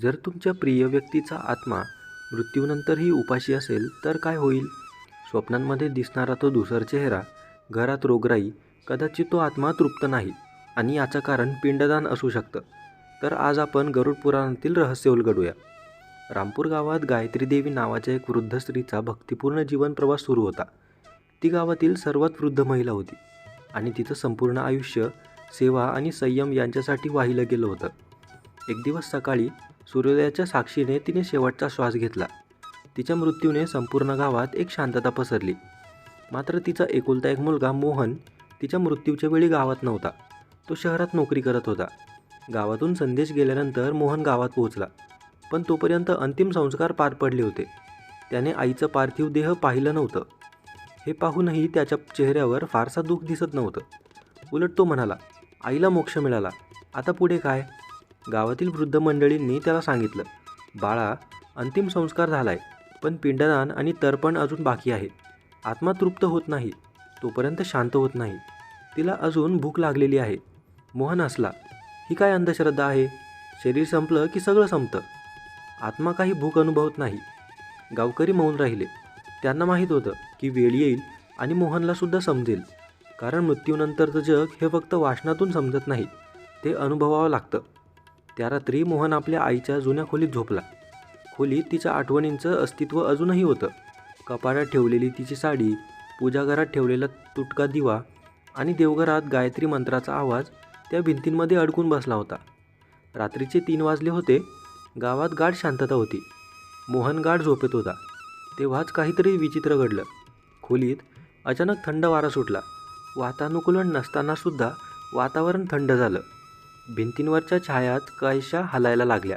जर तुमच्या प्रिय व्यक्तीचा आत्मा मृत्यूनंतरही उपाशी असेल तर काय होईल? स्वप्नांमध्ये दिसणारा तो दुसर चेहरा घरात रोगराई कदाचित तो आत्मा तृप्त नाही आणि याचं कारण पिंडदान असू शकतं. तर आज आपण गरुड पुराणातील रहस्य उलगडूया. रामपूर गावात गायत्री देवी नावाच्या एक वृद्ध स्त्रीचा भक्तिपूर्ण जीवन प्रवास सुरू होता. ती गावातील सर्वात वृद्ध महिला होती आणि तिचं संपूर्ण आयुष्य सेवा आणि संयम यांच्यासाठी वाहिलं गेलं होतं. एक दिवस सकाळी सूर्योदयाच्या साक्षीने तिने शेवटचा श्वास घेतला. तिच्या मृत्यूने संपूर्ण गावात एक शांतता पसरली. मात्र तिचा एकुलता एक मुलगा मोहन तिच्या मृत्यूच्या वेळी गावात नव्हता. तो शहरात नोकरी करत होता. गावातून संदेश गेल्यानंतर मोहन गावात पोहोचला. पण तोपर्यंत अंतिम संस्कार पार पडले होते. त्याने आईचं पार्थिव देह पाहिलं नव्हतं. हे पाहूनही त्याच्या चेहऱ्यावर फारसा दुःख दिसत नव्हतं. उलट तो म्हणाला आईला मोक्ष मिळाला. आता पुढे काय? गावातील वृद्ध मंडळींनी त्याला सांगितलं बाळा अंतिम संस्कार झालाय पण पिंडदान आणि तर्पण अजून बाकी आहे. आत्मा तृप्त होत नाही तोपर्यंत शांत होत नाही. तिला अजून भूक लागलेली आहे. मोहन असला ही काय अंधश्रद्धा आहे? शरीर संपलं की सगळं संपतं. आत्मा काही भूक अनुभवत नाही. गावकरी मौन राहिले. त्यांना माहीत होतं की वेळ येईल आणि मोहनलासुद्धा समजेल कारण मृत्यूनंतरचं जग हे फक्त वाचनातून समजत नाही ते अनुभवावं लागतं. त्या रात्री मोहन आपल्या आईच्या जुन्या खोलीत झोपला. खोलीत तिच्या आठवणींचं अस्तित्व अजूनही होतं. कपाटात ठेवलेली तिची साडी पूजाघरात ठेवलेला तुटका दिवा आणि देवघरात गायत्री मंत्राचा आवाज त्या भिंतींमध्ये अडकून बसला होता. रात्रीचे तीन वाजले होते. गावात गाढ शांतता होती. मोहन गाढ झोपेत होता. तेव्हाच काहीतरी विचित्र घडलं. खोलीत अचानक थंड वारा सुटला. वातानुकूलन नसतानासुद्धा वातावरण थंड झालं. भिंतींवरच्या छायात काहीशा हलायला लागल्या.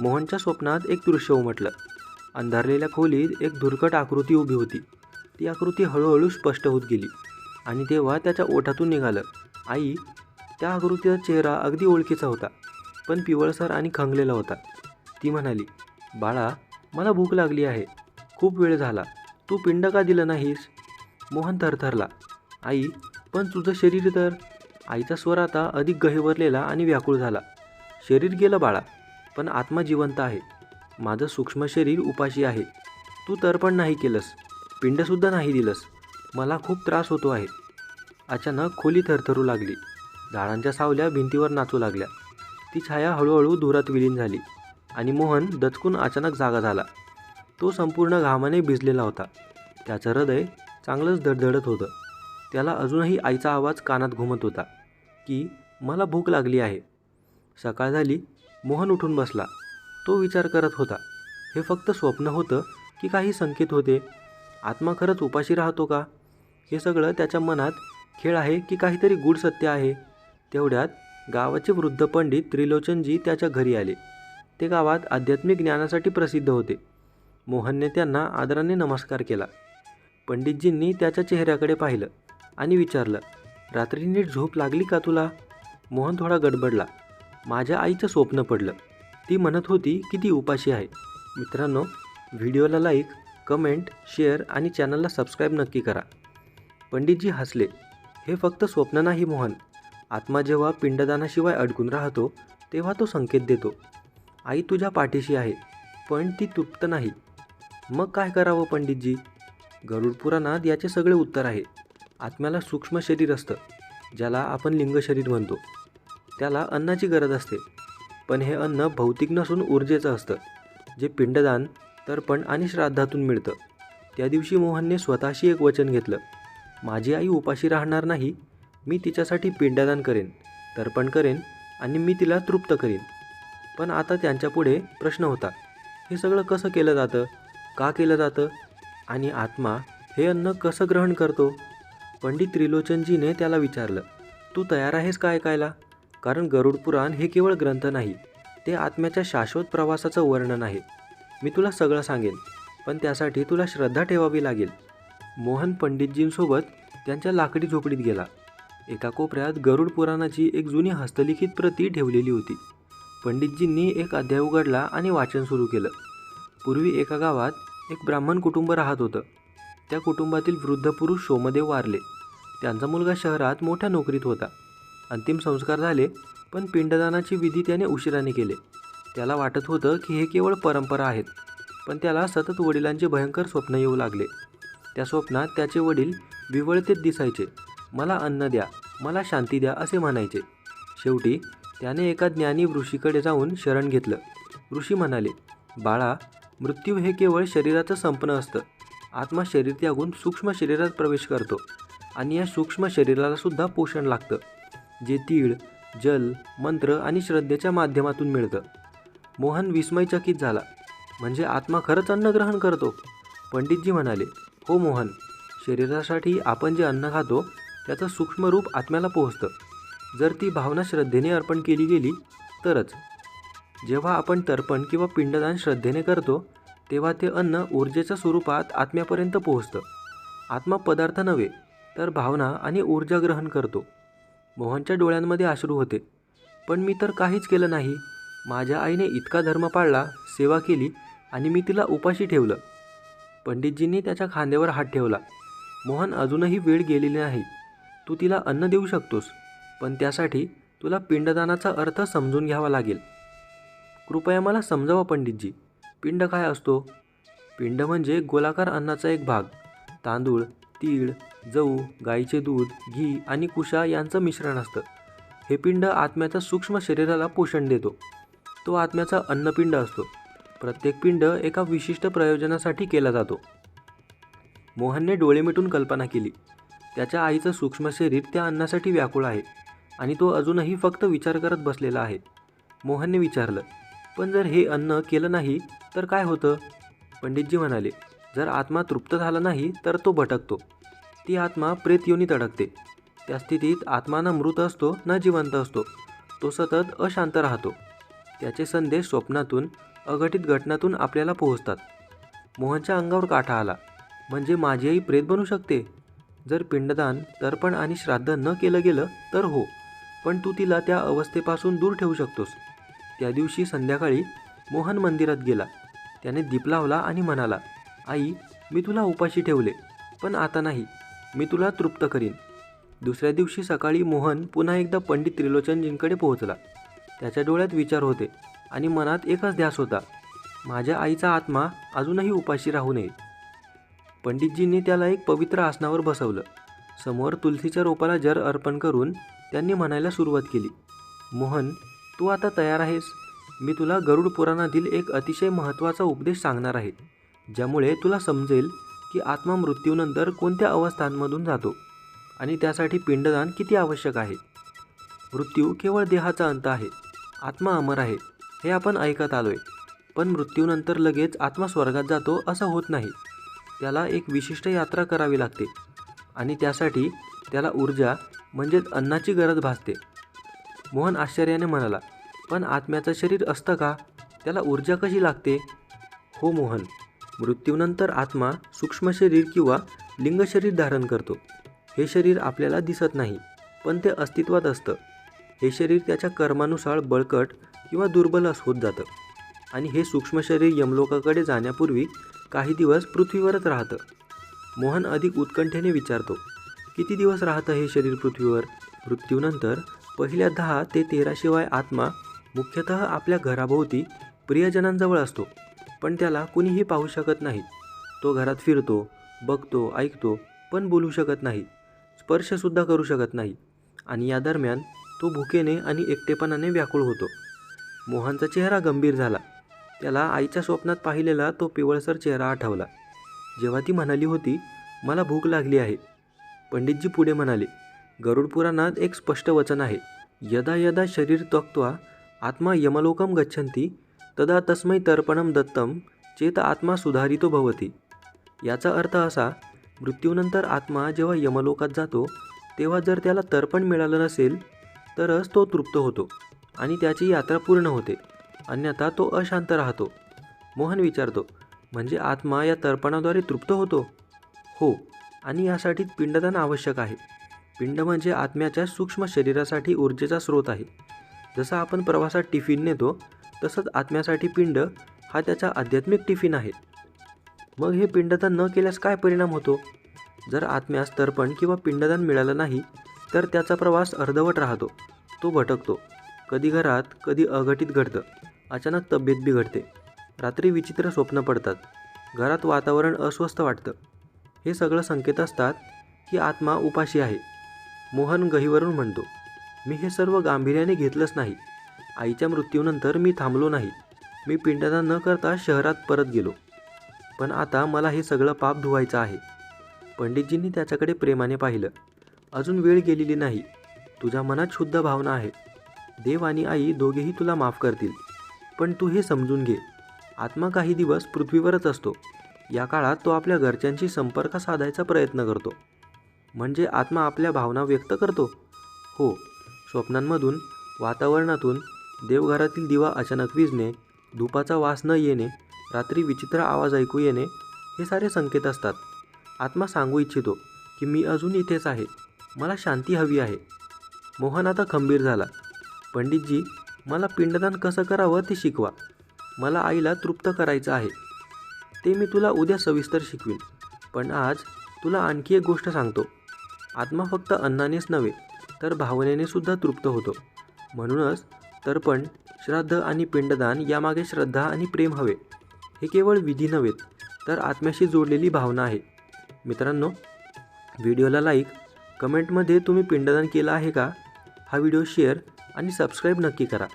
मोहनच्या स्वप्नात एक दृश्य उमटलं. अंधारलेल्या खोलीत एक धुरकट आकृती उभी होती. ती आकृती हळूहळू स्पष्ट होत गेली आणि तेव्हा त्याच्या ओठातून निघालं. आई त्या आकृतीचा चेहरा अगदी ओळखीचा होता पण पिवळसर आणि खंगलेला होता. ती म्हणाली बाळा मला भूक लागली आहे. खूप वेळ झाला. तू पिंड का दिलं नाहीस? मोहन थरथरला आई पण तुझं शरीर तर आईचा स्वर आता अधिक गहिवरलेला आणि व्याकुळ झाला. शरीर गेलं बाळा पण आत्मा जिवंत आहे. माझं सूक्ष्म शरीर उपाशी आहे. तू तर्पण नाही केलंस. पिंडसुद्धा नाही दिलंस. मला खूप त्रास होतो आहे. अचानक खोली थरथरू लागली. झाडांच्या सावल्या भिंतीवर नाचू लागल्या. ती छाया हळूहळू धुरात विलीन झाली आणि मोहन दचकून अचानक जागा झाला. तो संपूर्ण घामाने भिजलेला होता. त्याचं हृदय चांगलंच धडधडत होतं. त्याला अजूनही आईचा आवाज कानात घुमत होता की मला भूक लागली आहे. सकाळ झाली मोहन उठून बसला. तो विचार करत होता हे फक्त स्वप्न होतं की काही संकेत होते? आत्मा खरंच उपाशी राहतो का? हे सगळं त्याच्या मनात खेळ आहे की काहीतरी गूढ सत्य आहे? तेवढ्यात गावाचे वृद्ध पंडित त्रिलोचनजी त्याच्या घरी आले. ते गावात आध्यात्मिक ज्ञानासाठी प्रसिद्ध होते. मोहनने त्यांना आदराने नमस्कार केला. पंडितजींनी त्याच्या चेहऱ्याकडे पाहिलं. आणि विचारलं रात्री नीट झोप लागली का तुला? मोहन थोडा गडबडला. माझ्या आईचं स्वप्न पडलं. ती म्हणत होती की ती उपाशी आहे. मित्रांनो व्हिडिओला लाईक कमेंट शेअर आणि चॅनलला सबस्क्राईब नक्की करा. पंडितजी हसले. हे फक्त स्वप्न नाही मोहन. आत्मा जेव्हा पिंडदानाशिवाय अडकून राहतो तेव्हा तो संकेत देतो. आई तुझ्या पाठीशी आहे पण ती तृप्त नाही. मग काय करावं पंडितजी? गरुड पुराणात याचे सगळे उत्तर आहे. आत्म्याला सूक्ष्म शरीर असतं ज्याला आपण लिंग शरीर म्हणतो. त्याला अन्नाची गरज असते. पण हे अन्न भौतिक नसून ऊर्जेचं असतं जे पिंडदान तर्पण आणि श्राद्धातून मिळतं. त्या दिवशी मोहनने स्वतःशी एक वचन घेतलं. माझी आई उपाशी राहणार नाही मी तिच्यासाठी पिंडदान करेन तर्पण करेन आणि मी तिला तृप्त करेन. पण आता त्यांच्यापुढे प्रश्न होता. हे सगळं कसं केलं जातं? का केलं जातं? आणि आत्मा हे अन्न कसं ग्रहण करतो? पंडित त्रिलोचनजीने त्याला विचारलं तू तयार आहेस का ऐकायला? कारण गरुड पुराण हे केवळ ग्रंथ नाही ते आत्म्याच्या शाश्वत प्रवासाचं वर्णन आहे. मी तुला सगळं सांगेन पण त्यासाठी तुला श्रद्धा ठेवावी लागेल. मोहन पंडितजींसोबत त्यांच्या लाकडी झोपडीत गेला. एका कोपऱ्यात गरुड पुराणाची एक जुनी हस्तलिखित प्रती ठेवलेली होती. पंडितजींनी एक अध्याय उघडला आणि वाचन सुरू केलं. पूर्वी एका गावात एक ब्राह्मण कुटुंब राहत होतं. त्या कुटुंबातील वृद्ध पुरुष सोमदेव वारले. त्यांचा मुलगा शहरात मोठ्या नोकरीत होता. अंतिम संस्कार झाले पण पिंडदानाची विधी त्याने उशिराने केले. त्याला वाटत होतं की हे केवळ परंपरा आहेत पण त्याला सतत वडिलांचे भयंकर स्वप्न येऊ लागले. त्या स्वप्नात त्याचे वडील विवळतेत दिसायचे मला अन्न द्या मला शांती द्या असे म्हणायचे. शेवटी त्याने एका ज्ञानी ऋषीकडे जाऊन शरण घेतलं. ऋषी म्हणाले बाळा मृत्यू हे केवळ शरीराचं संपणं असतं. आत्मा शरीर त्यागून सूक्ष्म शरीरात प्रवेश करतो. आणि या सूक्ष्म शरीराला सुद्धा पोषण लागतं जे तीळ जल मंत्र आणि श्रद्धेच्या माध्यमातून मिळतं. मोहन विस्मयचकित झाला. म्हणजे आत्मा खरंच अन्न ग्रहण करतो? पंडितजी म्हणाले हो मोहन शरीरासाठी आपण जे अन्न खातो त्याचं सूक्ष्म रूप आत्म्याला पोहोचतं. जर ती भावना श्रद्धेने अर्पण केली गेली तरच. जेव्हा आपण तर्पण किंवा पिंडदान श्रद्धेने करतो तेव्हा ते अन्न ऊर्जेच्या स्वरूपात आत्म्यापर्यंत पोहोचतं. आत्मा पदार्थ नव्हे तर भावना आणि ऊर्जा ग्रहण करतो. मोहनच्या डोळ्यांमध्ये अश्रू होते. पण मी तर काहीच केलं नाही. माझ्या आईने इतका धर्म पाळला सेवा केली आणि मी तिला उपाशी ठेवलं. पंडितजींनी त्याच्या खांद्यावर हात ठेवला. मोहन अजूनही वेळ गेलेली नाही. तू तिला अन्न देऊ शकतोस पण त्यासाठी तुला पिंडदानाचा अर्थ समजून घ्यावा लागेल. कृपया मला समजावा पंडितजी पिंड काय असतो? पिंड म्हणजे गोलाकार अन्नाचा एक भाग. तांदूळ तीळ जऊ गाईचे दूध घी आणि कुशा यांचं मिश्रण असतं. हे पिंड आत्म्याच्या सूक्ष्म शरीराला पोषण देतो. तो आत्म्याचा अन्नपिंड असतो. प्रत्येक पिंड एका विशिष्ट प्रयोजनासाठी केला जातो. मोहनने डोळे मिटून कल्पना केली. त्याच्या आईचं सूक्ष्म शरीर त्या अन्नासाठी व्याकुळ आहे आणि तो अजूनही फक्त विचार करत बसलेला आहे. मोहनने विचारलं पण जर हे अन्न केलं नाही तर काय होतं? पंडितजी म्हणाले जर आत्मा तृप्त झाला नाही तर तो भटकतो. ती आत्मा प्रेत योनीत अडकते. त्या स्थितीत आत्मा ना मृत असतो ना जिवंत असतो. तो सतत अशांत राहतो. त्याचे संदेश स्वप्नातून अघटित घटनातून आपल्याला पोहोचतात. मोहनच्या अंगावर काठा आला. म्हणजे माझी आई प्रेत बनू शकते? जर पिंडदान तर्पण आणि श्राद्ध न केलं गेलं तर हो. पण तू तिला त्या अवस्थेपासून दूर ठेवू शकतोस. त्या दिवशी संध्याकाळी मोहन मंदिरात गेला. त्याने दीप लावला आणि म्हणाला आई मी तुला उपाशी ठेवले पण आता नाही. मी तुला तृप्त करीन. दुसऱ्या दिवशी सकाळी मोहन पुन्हा एकदा पंडित त्रिलोचनजींकडे पोहोचला. त्याच्या डोळ्यात विचार होते आणि मनात एकच ध्यास होता. माझ्या आईचा आत्मा अजूनही उपाशी राहू नये. पंडितजींनी त्याला एक पवित्र आसनावर बसवलं. समोर तुलसीच्या रोपाला जर अर्पण करून त्यांनी म्हणायला सुरुवात केली. मोहन तू आता तयार आहेस. मी तुला गरुड पुराणातील एक अतिशय महत्त्वाचा उपदेश सांगणार आहे ज्यामुळे तुला समजेल की आत्मा मृत्यूनंतर कोणत्या अवस्थांमधून जातो? आणि त्यासाठी पिंडदान किती आवश्यक आहे? मृत्यू केवळ देहाचा अंत आहे. आत्मा अमर आहे. हे आपण ऐकत आलोय. पण मृत्यूनंतर लगेच आत्मा स्वर्गात जातो असं होत नाही. त्याला एक विशिष्ट यात्रा करावी लागते. आणि त्यासाठी त्याला ऊर्जा म्हणजेच अन्नाची गरज भासते. मोहन आश्चर्याने म्हणाला पण आत्म्याचं शरीर असतं का? त्याला ऊर्जा कशी लागते? हो मोहन. मृत्यूनंतर आत्मा सूक्ष्म शरीर किंवा लिंग शरीर धारण करतो. हे शरीर आपल्याला दिसत नाही पण ते अस्तित्वात असतं. हे शरीर त्याच्या कर्मानुसार बळकट किंवा दुर्बल अस होत जातं. आणि हे सूक्ष्म शरीर यमलोकाकडे जाण्यापूर्वी काही दिवस पृथ्वीवरच राहतं. मोहन अधिक उत्कंठेने विचारतो किती दिवस राहतं हे शरीर पृथ्वीवर? मृत्यूनंतर पहिल्या दहा ते तेराशिवाय आत्मा मुख्यतः आपल्या घराभोवती प्रियजनांजवळ असतो. पण त्याला कुणीही पाहू शकत नाही. तो घरात फिरतो बघतो ऐकतो पण बोलू शकत नाही. स्पर्शसुद्धा करू शकत नाही. आणि या दरम्यान तो भुकेने आणि एकटेपणाने व्याकुळ होतो. मोहनचा चेहरा गंभीर झाला. त्याला आईच्या स्वप्नात पाहिलेला तो पिवळसर चेहरा आठवला. जेव्हा ती म्हणाली होती मला भूक लागली आहे. पंडितजी पुढे म्हणाले गरुड पुराणात एक स्पष्ट वचन आहे. यदा यदा शरीर त्यक्त्वा आत्मा यमलोकम गच्छंती तदा तस्मै तर्पणं दत्तं चेत आत्मा सुधारितो भवती। याचा अर्थ असा मृत्यूनंतर आत्मा जेव्हा यमलोकात जातो तेव्हा जर त्याला तर्पण मिळालं नसेल तरच तो तृप्त होतो आणि त्याची यात्रा पूर्ण होते अन्यथा तो अशांत राहतो। मोहन विचारतो म्हणजे आत्मा या तर्पणाद्वारे तृप्त होतो? हो आणि यासाठी पिंडदान आवश्यक आहे. पिंड म्हणजे आत्म्याच्या सूक्ष्म शरीरासाठी ऊर्जेचा स्रोत आहे. जसं आपण प्रवासात टिफिन नेतो तसंच आत्म्यासाठी पिंड हा त्याचा आध्यात्मिक टिफिन आहे. मग हे पिंडदान न केल्यास काय परिणाम होतो? जर आत्म्यास तर्पण किंवा पिंडदान मिळालं नाही तर त्याचा प्रवास अर्धवट राहतो. तो भटकतो. कधी घरात कधी अघटित घडतं. अचानक तब्येत बिघडते. रात्री विचित्र स्वप्न पडतात. घरात वातावरण अस्वस्थ वाटतं. हे सगळं संकेत असतात की आत्मा उपाशी आहे. मोहन गहीवरून म्हणतो मी हे सर्व गांभीर्याने घेतलंच नाही. आईच्या मृत्यूनंतर मी थांबलो नाही. मी पिंडदान न करता शहरात परत गेलो. पण आता मला हे सगळं पाप धुवायचं आहे. पंडितजींनी त्याच्याकडे प्रेमाने पाहिलं. अजून वेळ गेलेली नाही. तुझ्या मनात शुद्ध भावना आहे. देव आणि आई दोघेही तुला माफ करतील. पण तू हे समजून घे. आत्मा काही दिवस पृथ्वीवरच असतो. या काळात तो आपल्या घरच्यांशी संपर्क साधायचा प्रयत्न करतो. म्हणजे आत्मा आपल्या भावना व्यक्त करतो? हो. स्वप्नांमधून वातावरणातून देवघरातील दिवा अचानक विजणे धुपाचा वास न येणे रात्री विचित्र आवाज ऐकू येणे हे सारे संकेत असतात. आत्मा सांगू इच्छितो की मी अजून इथेच आहे. मला शांती हवी आहे. मोहन आता खंबीर झाला. पंडितजी मला पिंडदान कसं करावं ते शिकवा. मला आईला तृप्त करायचं आहे. ते मी तुला उद्या सविस्तर शिकवीन. पण आज तुला आणखी एक गोष्ट सांगतो. आत्मा फक्त अन्नानेच नव्हे तर भावनेने सुद्धा तृप्त होतो. म्हणूनच तर्पण श्राद्ध आणि पिंडदान यामागे श्रद्धा आणि प्रेम हवे. हे केवळ विधी नव्हेत तर आत्म्याशी जोडलेली भावना आहे. मित्रांनो व्हिडिओला लाईक कमेंटमध्ये तुम्ही पिंडदान केलं आहे का? हा व्हिडिओ शेअर आणि सबस्क्राईब नक्की करा.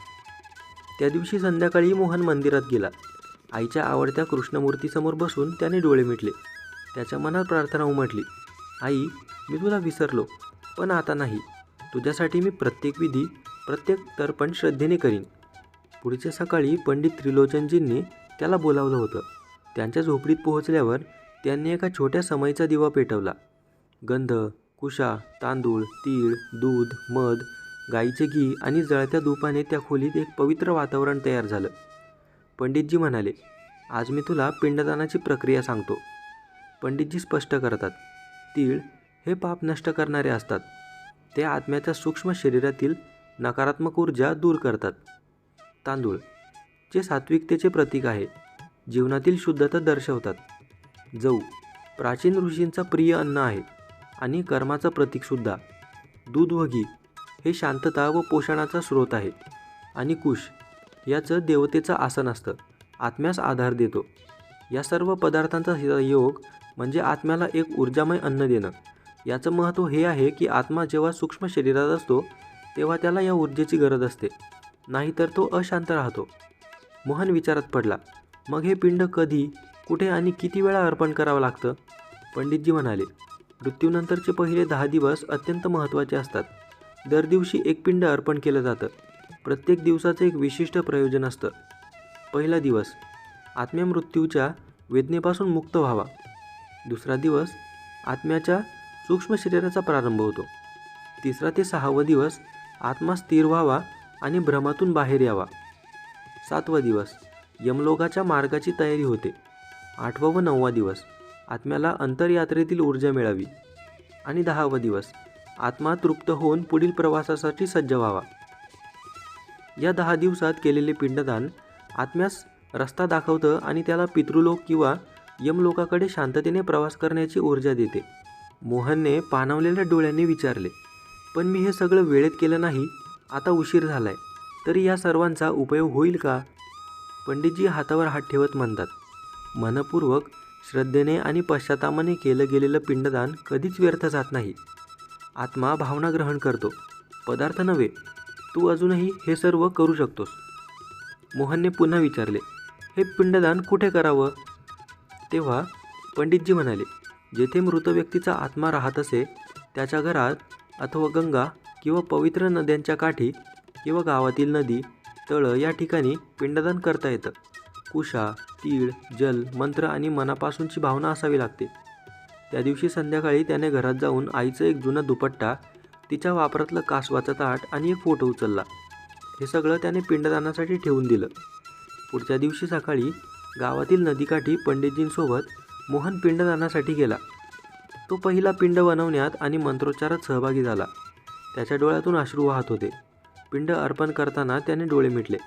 त्या दिवशी संध्याकाळी मोहन मंदिरात गेला. आईच्या आवडत्या कृष्णमूर्तीसमोर बसून त्याने डोळे मिटले. त्याच्या मनात प्रार्थना उमटली. आई मी तुला विसरलो पण आता नाही. तुझ्यासाठी मी प्रत्येक विधी प्रत्येक तर्पण श्रद्धेने करीन. पुढच्या सकाळी पंडित त्रिलोचनजींनी त्याला बोलावलं होतं. त्यांच्या झोपडीत पोहोचल्यावर त्यांनी एका छोट्या समईचा दिवा पेटवला. गंध कुशा तांदूळ तीळ दूध मध गाईचे घी आणि जळत्या धुपाने त्या खोलीत एक पवित्र वातावरण तयार झालं. पंडितजी म्हणाले आज मी तुला पिंडदानाची प्रक्रिया सांगतो. पंडितजी स्पष्ट करतात तीळ हे पाप नष्ट करणारे असतात. ते आत्म्याच्या सूक्ष्म शरीरातील नकारात्मक ऊर्जा दूर करतात. तांदूळ जे सात्विकतेचे प्रतीक आहे जीवनातील शुद्धता दर्शवतात. जऊ प्राचीन ऋषींचा प्रिय अन्न आहे आणि कर्माचं प्रतीकसुद्धा दूध व घी हे शांतता व पोषणाचा स्रोत आहे आणि कुश याचं देवतेचं आसन असतं आत्म्यास आधार देतो. या सर्व पदार्थांचा योग म्हणजे आत्म्याला एक ऊर्जामय अन्न देणं. याचं महत्त्व हे आहे की आत्मा जेव्हा सूक्ष्म शरीरात असतो तेव्हा त्याला या ऊर्जेची गरज असते. नाहीतर तो अशांत राहतो. मोहन विचारात पडला. मग हे पिंड कधी कुठे आणि किती वेळा अर्पण करावं लागतं? पंडितजी म्हणाले मृत्यूनंतरचे पहिले दहा दिवस अत्यंत महत्त्वाचे असतात. दर दिवशी एक पिंड अर्पण केलं जातं. प्रत्येक दिवसाचं एक विशिष्ट प्रयोजन असतं. पहिला दिवस आत्म्यामृत्यूच्या वेदनेपासून मुक्त व्हावा. दुसरा दिवस आत्म्याच्या सूक्ष्म शरीराचा प्रारंभ होतो. तिसरा ते सहावा दिवस आत्मा स्थिर व्हावा आणि भ्रमातून बाहेर यावा. सातवा दिवस. यमलोकाच्या मार्गाची तयारी होते. आठवा व नववा दिवस. आत्म्याला अंतरयात्रेतील ऊर्जा मिळावी. आणि दहावा दिवस. आत्मा तृप्त होऊन पुढील प्रवासासाठी सज्ज व्हावा. या दहा दिवसात केलेले पिंडदान आत्म्यास रस्ता दाखवतं आणि त्याला पितृलोक किंवा यमलोकाकडे शांततेने प्रवास करण्याची ऊर्जा देते. मोहनने पाणावलेल्या डोळ्यांनी विचारले पण मी हे सगळं वेळेत केलं नाही आता उशीर झालाय. तरी या सर्वांचा उपयोग होईल का? पंडितजी हातावर हात ठेवत म्हणतात मनपूर्वक श्रद्धेने आणि पश्चातामाने केलं गेलेलं पिंडदान कधीच व्यर्थ जात नाही. आत्मा भावना ग्रहण करतो. पदार्थ नव्हे तू अजूनही हे सर्व करू शकतोस. मोहनने पुन्हा विचारले हे पिंडदान कुठे करावं? तेव्हा पंडितजी म्हणाले जेथे मृत व्यक्तीचा आत्मा राहत असे त्याच्या घरात अथवा गंगा किंवा पवित्र नद्यांच्या काठी किंवा गावातील नदी तळं या ठिकाणी पिंडदान करता येतं. कुशा तीळ जल मंत्र आणि मनापासूनची भावना असावी लागते. त्या दिवशी संध्याकाळी त्याने घरात जाऊन आईचं एक जुना दुपट्टा तिच्या वापरातलं कासवाचा ताट आणि एक फोटो उचलला. हे सगळं त्याने पिंडदानासाठी ठेवून दिलं. पुढच्या दिवशी सकाळी गावातील नदीकाठी पंडितजींसोबत मोहन पिंडदानासाठी गेला. तो पहिला पिंड बनवण्यात आणि मंत्रोच्चारात सहभागी झाला. त्याच्या डोळ्यातून अश्रू वाहत होते. पिंड अर्पण करताना त्याने डोळे मिटले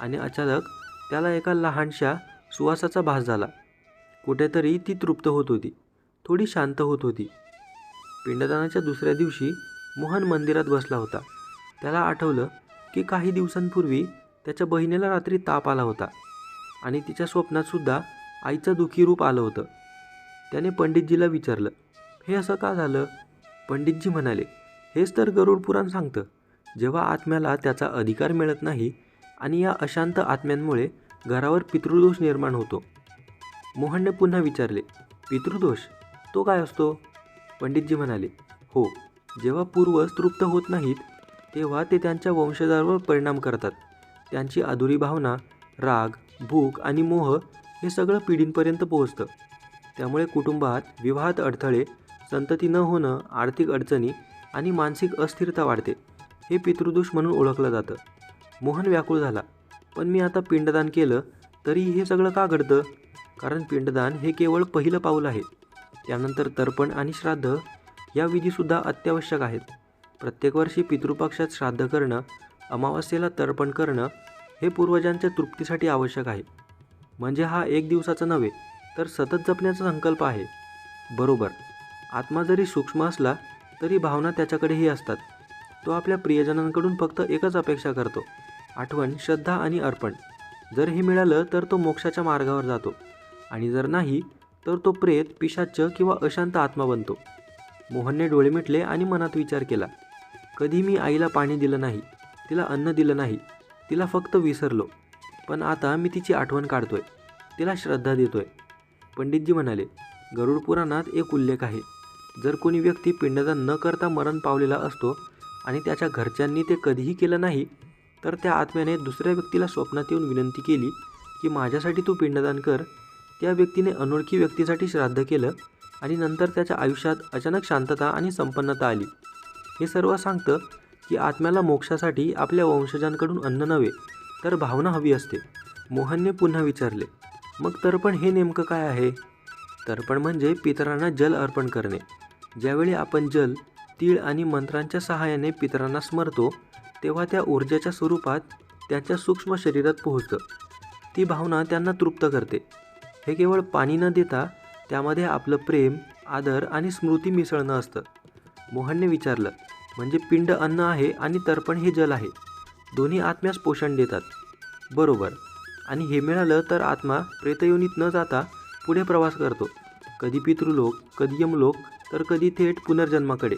आणि अचानक त्याला एका लहानशा सुवासाचा भास झाला. कुठेतरी ती तृप्त होत होती. थोडी शांत होत होती. पिंडदानाच्या दुसऱ्या दिवशी मोहन मंदिरात बसला होता. त्याला आठवलं की काही दिवसांपूर्वी त्याच्या बहिणीला रात्री ताप आला होता आणि तिच्या स्वप्नातसुद्धा आईचं दुःखी रूप आलं होतं. त्याने पंडितजीला विचारलं हे असं का झालं? पंडितजी म्हणाले हेच तर गरुड पुराण सांगतं. जेव्हा आत्म्याला त्याचा अधिकार मिळत नाही आणि या अशांत आत्म्यांमुळे घरावर पितृदोष निर्माण होतो. मोहनने पुन्हा विचारले पितृदोष? तो काय असतो? पंडितजी म्हणाले हो जेव्हा पूर्वज तृप्त होत नाहीत तेव्हा ते त्यांच्या वंशजावर परिणाम करतात. त्यांची अधुरी भावना राग भूक आणि मोह हे सगळं पिढींपर्यंत पोहोचतं. त्यामुळे कुटुंबात विवाहात अडथळे संतती न होणं आर्थिक अडचणी आणि मानसिक अस्थिरता वाढते हे पितृदोष म्हणून ओळखलं जातं. मोहन व्याकुळ झाला. पण मी आता पिंडदान केलं तरी हे सगळं का घडतं? कारण पिंडदान हे केवळ पहिलं पाऊल आहे. त्यानंतर तर्पण आणि श्राद्ध या विधीसुद्धा अत्यावश्यक आहेत. प्रत्येक वर्षी पितृपक्षात श्राद्ध करणं अमावस्येला तर्पण करणं हे पूर्वजांच्या तृप्तीसाठी आवश्यक आहे. म्हणजे हा एक दिवसाचा नव्हे तर सतत जपण्याचा संकल्प आहे. बरोबर. आत्मा जरी सूक्ष्म असला तरी भावना त्याच्याकडेही असतात. तो आपल्या प्रियजनांकडून फक्त एकच अपेक्षा करतो आठवण श्रद्धा आणि अर्पण. जर हे मिळालं तर तो मोक्षाच्या मार्गावर जातो. आणि जर नाही तर तो प्रेत पिशाच्च किंवा अशांत आत्मा बनतो. मोहनने डोळे मिटले आणि मनात विचार केला. कधी मी आईला पाणी दिलं नाही तिला अन्न दिलं नाही तिला फक्त विसरलो. पण आता मी तिची आठवण काढतोय तिला श्रद्धा देतोय. पंडितजी म्हणाले गरुड पुराणात एक उल्लेख आहे. जर कोणी व्यक्ती पिंडदान न करता मरण पावलेला असतो आणि त्याच्या घरच्यांनी ते कधीही केलं नाही तर त्या आत्म्याने दुसऱ्या व्यक्तीला स्वप्नात येऊन विनंती केली की माझ्यासाठी तू पिंडदान कर. त्या व्यक्तीने अनोळखी व्यक्तीसाठी श्राद्ध केलं आणि नंतर त्याच्या आयुष्यात अचानक शांतता आणि संपन्नता आली. हे सर्व सांगतं की आत्म्याला मोक्षासाठी आपल्या वंशजांकडून अन्न नव्हे तर भावना हवी असते. मोहनने पुन्हा विचारले मग तर्पण हे नेमकं काय आहे? तर्पण म्हणजे पितरांना जल अर्पण करणे. ज्यावेळी आपण जल तीळ आणि मंत्रांच्या सहाय्याने पितरांना स्मरतो तेव्हा त्या ऊर्जेच्या स्वरूपात त्यांच्या सूक्ष्म शरीरात पोहोचतं. ती भावना त्यांना तृप्त करते. हे केवळ पाणी न देता त्यामध्ये आपलं प्रेम आदर आणि स्मृती मिसळणं असतं. मोहनने विचारलं म्हणजे पिंड अन्न आहे आणि तर्पण हे जल आहे. दोन्ही आत्म्यास पोषण देतात. बरोबर. आणि हे मिळालं तर आत्मा प्रेतयोनीत न जाता पुढे प्रवास करतो. कधी पितृलोक कधी यमलोक तर कधी थेट पुनर्जन्माकडे.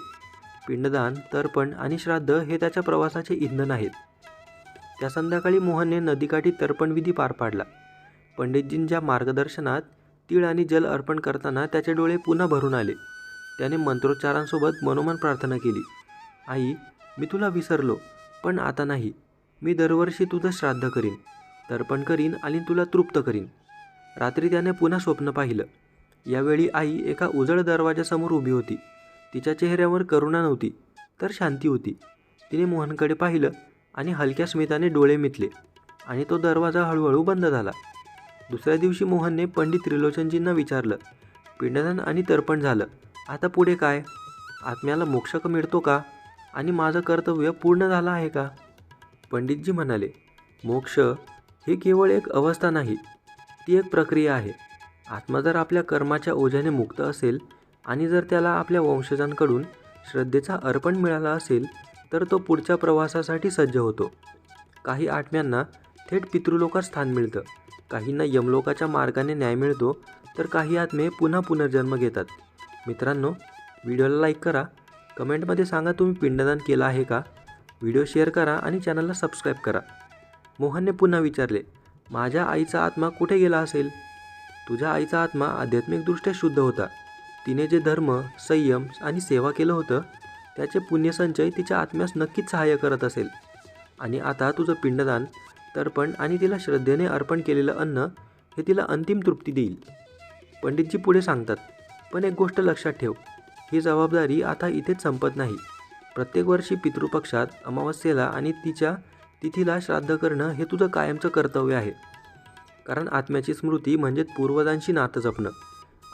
पिंडदान तर्पण आणि श्राद्ध हे त्याच्या प्रवासाचे इंधन आहेत. त्या संध्याकाळी मोहनने नदीकाठी तर्पणविधी पार पाडला. पंडितजींच्या मार्गदर्शनात तीळ आणि जल अर्पण करताना त्याचे डोळे पुन्हा भरून आले. त्याने मंत्रोच्चारांसोबत मनोमन प्रार्थना केली. आई मी तुला विसरलो पण आता नाही. मी दरवर्षी तुझं श्राद्ध करीन तर्पण करीन आणि तुला तृप्त करीन. रात्री त्याने पुन्हा स्वप्न पाहिलं. यावेळी आई एका उजळ दरवाजासमोर उभी होती. तिच्या चेहऱ्यावर करुणा नव्हती तर शांती होती. तिने मोहनकडे पाहिलं आणि हलक्या स्मिताने डोळे मिटले आणि तो दरवाजा हळूहळू बंद झाला. दुसऱ्या दिवशी मोहनने पंडित त्रिलोचनजींना विचारलं पिंडदान आणि तर्पण झालं. आता पुढे काय? आत्म्याला मोक्ष मिळतो का? आणि माझं कर्तव्य पूर्ण झालं आहे का? पंडितजी म्हणाले मोक्ष ही केवळ एक अवस्था नाही ती एक प्रक्रिया आहे. आत्मा जर आपल्या कर्माच्या ओझ्याने मुक्त असेल आणि जर त्याला आपल्या वंशजांकडून श्रद्धेचा अर्पण मिळाला असेल तर तो पुढच्या प्रवासासाठी सज्ज होतो. काही आत्म्यांना थेट पितृलोकात स्थान मिळतं. काहींना यमलोकाच्या मार्गाने न्याय मिळतो तर काही आत्मे पुन्हा पुनर्जन्म घेतात. मित्रांनो व्हिडिओला लाईक करा. कमेंटमध्ये सांगा तुम्ही पिंडदान केलं आहे का? व्हिडिओ शेअर करा आणि चॅनलला सबस्क्राईब करा. मोहनने पुन्हा विचारले माझ्या आईचा आत्मा कुठे गेला असेल? तुझ्या आईचा आत्मा आध्यात्मिकदृष्ट्या शुद्ध होता. तिने जे धर्म संयम आणि सेवा केलं होतं त्याचे पुण्यसंचय तिच्या आत्म्यास नक्कीच सहाय्य करत असेल. आणि आता तुझं पिंडदान तर्पण आणि तिला श्रद्धेने अर्पण केलेलं अन्न हे तिला अंतिम तृप्ती देईल. पंडितजी पुढे सांगतात पण एक गोष्ट लक्षात ठेव ही जबाबदारी आता इथेच संपत नाही. प्रत्येक वर्षी पितृपक्षात अमावस्येला आणि तिच्या तिथीला श्राद्ध करणं हे तुझं कायमचं कर्तव्य आहे. कारण आत्म्याची स्मृती म्हणजेच पूर्वजांशी नातं जपणं.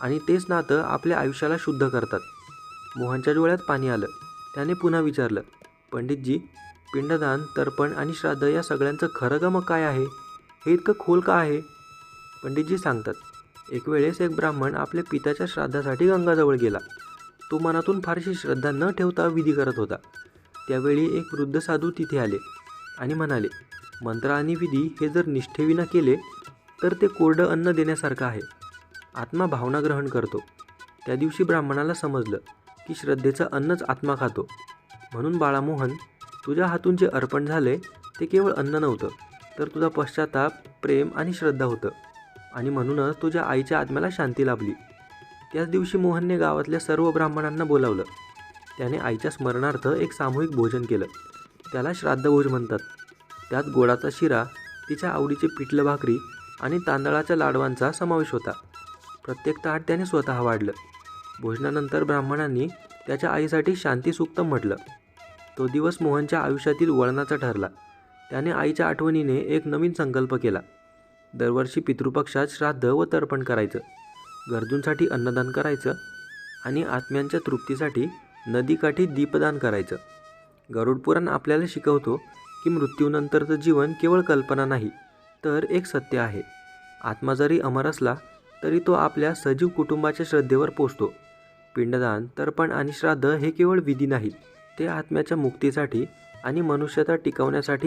आणि तेच नातं आपल्या आयुष्याला शुद्ध करतात. मोहनच्या डोळ्यात पाणी आलं. त्याने पुन्हा विचारलं पंडितजी पिंडदान तर्पण आणि श्राद्ध या सगळ्यांचं खरं ग मग काय आहे? हे इतकं खोल का आहे? पंडितजी सांगतात एक वेळेस एक ब्राह्मण आपल्या पित्याच्या श्राद्धासाठी गंगाजवळ गेला. तो मनातून फारशी श्रद्धा न ठेवता विधी करत होता. त्यावेळी एक वृद्ध साधू तिथे आले आणि म्हणाले मंत्र आणि विधी हे जर निष्ठेविना केले तर ते कोरडं अन्न देण्यासारखं आहे. आत्मा भावना ग्रहण करतो. त्या दिवशी ब्राह्मणाला समजलं की श्रद्धेचं अन्नच आत्मा खातो. म्हणून बाळामोहन तुझ्या हातून जे अर्पण झाले ते केवळ अन्न नव्हतं तर तुझा पश्चाताप प्रेम आणि श्रद्धा होतं. आणि म्हणूनच तुझ्या आईच्या आत्म्याला शांती लाभली. त्याच दिवशी मोहनने गावातल्या सर्व ब्राह्मणांना बोलावलं. त्याने आईच्या स्मरणार्थ एक सामूहिक भोजन केलं. त्याला श्राद्धभोज म्हणतात. त्यात गोडाचा शिरा तिच्या आवडीचे पिठलं भाकरी आणि तांदळाच्या लाडवांचा समावेश होता. प्रत्येक ताट त्याने स्वतः वाढलं. भोजनानंतर ब्राह्मणांनी त्याच्या आईसाठी शांतीसूक्तम म्हटलं. तो दिवस मोहनच्या आयुष्यातील वळणाचा ठरला. त्याने आईच्या आठवणीने एक नवीन संकल्प केला. दरवर्षी पितृपक्षात श्राद्ध व तर्पण करायचं. गरजूंसाठी अन्नदान करायचं आणि आत्म्यांच्या तृप्तीसाठी नदीकाठी दीपदान करायचं. गरुडपुराण आपल्याला शिकवतो की मृत्यूनंतरचं जीवन केवळ कल्पना नाही तर एक सत्य आहे. आत्मा जरी अमर असला तरी तो आपल्या सजीव कुटुंबाच्या श्रद्धेवर पोचतो. पिंडदान तर्पण आणि श्राद्ध हे केवळ विधी नाहीत. ते आत्म्याच्या मुक्तीसाठी आणि मनुष्यता टिकवण्यासाठी